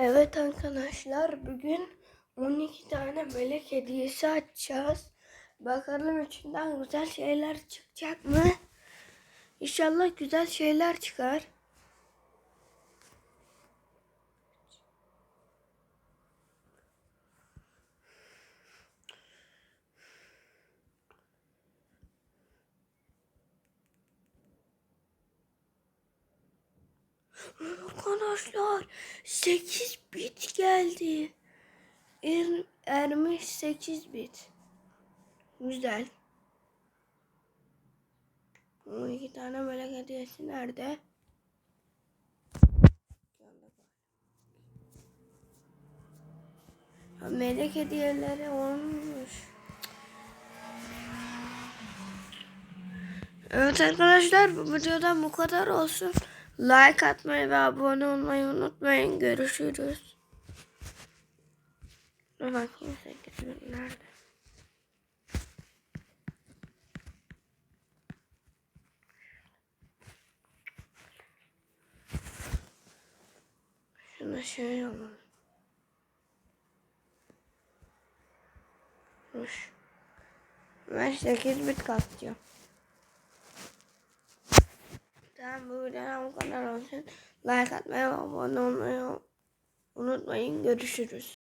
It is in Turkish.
Evet arkadaşlar bugün 12 tane melek hediyesi açacağız. Bakalım içinden güzel şeyler çıkacak mı? İnşallah güzel şeyler çıkar. Arkadaşlar 8 bit geldi. Er, ermiş 8 bit. Güzel. 12 tane melek hediyesi nerede? Ya Melek hediyeleri olmuş. Evet arkadaşlar bu videodan bu kadar olsun. Like atmayı ve abone olmayı unutmayın. Görüşürüz. Bakayım 8 bin nerede? Şunu şöyle alalım. Hoş. Ben 8 bit kapacağım. Tamam bu videodan bu kadar olsun. Like atmayı abone olmayı unutmayın. Görüşürüz.